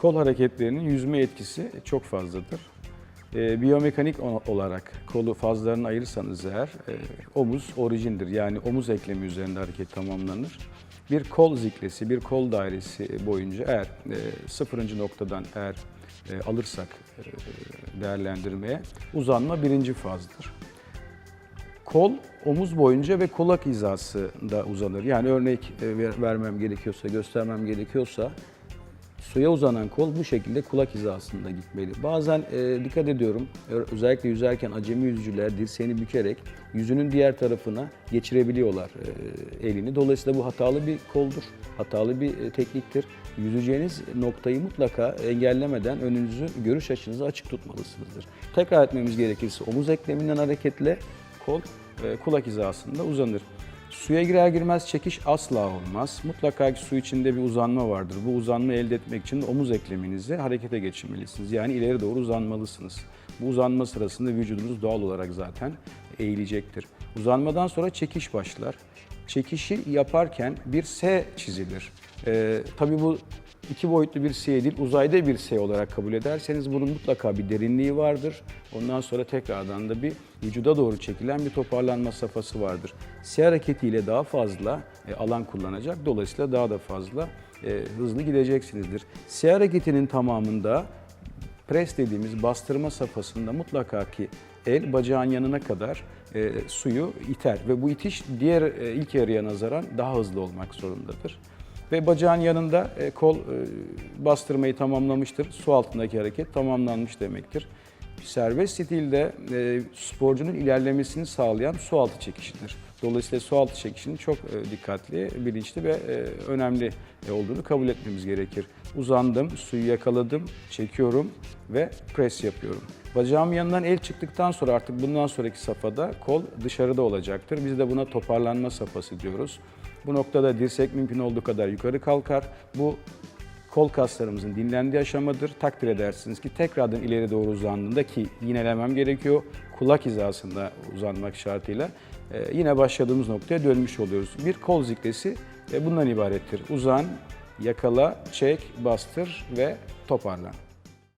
Kol hareketlerinin yüzme etkisi çok fazladır. E, biyomekanik olarak kolu fazlarını ayırırsanız eğer e, omuz orijindir. Yani omuz eklemi üzerinde hareket tamamlanır. Bir kol ziklesi, bir kol dairesi boyunca eğer e, sıfırıncı noktadan eğer e, alırsak e, değerlendirmeye uzanma birinci fazdır. Kol omuz boyunca ve kulak hizasında uzanır. Yani örnek e, ver- vermem gerekiyorsa, göstermem gerekiyorsa suya uzanan kol bu şekilde kulak hizasında gitmeli. Bazen e, dikkat ediyorum ö- özellikle yüzerken acemi yüzücüler dirseğini bükerek yüzünün diğer tarafına geçirebiliyorlar e, elini. Dolayısıyla bu hatalı bir koldur, hatalı bir e, tekniktir. Yüzeceğiniz noktayı mutlaka engellemeden önünüzü, görüş açınızı açık tutmalısınızdır. Tekrar etmemiz gerekirse omuz ekleminden hareketle kol e, kulak hizasında uzanır. Suya girer girmez çekiş asla olmaz. Mutlaka ki su içinde bir uzanma vardır. Bu uzanma elde etmek için de omuz ekleminizi harekete geçirmelisiniz. Yani ileri doğru uzanmalısınız. Bu uzanma sırasında vücudunuz doğal olarak zaten eğilecektir. Uzanmadan sonra çekiş başlar. Çekişi yaparken bir S çizilir. Ee, tabii bu iki boyutlu bir S değil, uzayda bir S olarak kabul ederseniz bunun mutlaka bir derinliği vardır. Ondan sonra tekrardan da bir vücuda doğru çekilen bir toparlanma safhası vardır. S hareketiyle daha fazla e, alan kullanacak, dolayısıyla daha da fazla e, hızlı gideceksinizdir. S hareketinin tamamında pres dediğimiz bastırma safhasında mutlaka ki el bacağın yanına kadar e, suyu iter ve bu itiş diğer e, ilk yarıya nazaran daha hızlı olmak zorundadır. Ve bacağın yanında e, kol e, bastırmayı tamamlamıştır. Su altındaki hareket tamamlanmış demektir. Serbest stilde e, sporcunun ilerlemesini sağlayan su altı çekişidir. Dolayısıyla su altı çekişinin çok e, dikkatli, bilinçli ve e, önemli e, olduğunu kabul etmemiz gerekir. Uzandım, suyu yakaladım, çekiyorum ve pres yapıyorum. Bacağım yanından el çıktıktan sonra artık bundan sonraki safhada kol dışarıda olacaktır. Biz de buna toparlanma safhası diyoruz. Bu noktada dirsek mümkün olduğu kadar yukarı kalkar. Bu kol kaslarımızın dinlendiği aşamadır. Takdir edersiniz ki tekrardan ileri doğru uzandığında ki yinelemem gerekiyor. Kulak hizasında uzanmak şartıyla e, yine başladığımız noktaya dönmüş oluyoruz. Bir kol ziklesi e, bundan ibarettir. Uzan, yakala, çek, bastır ve toparlan.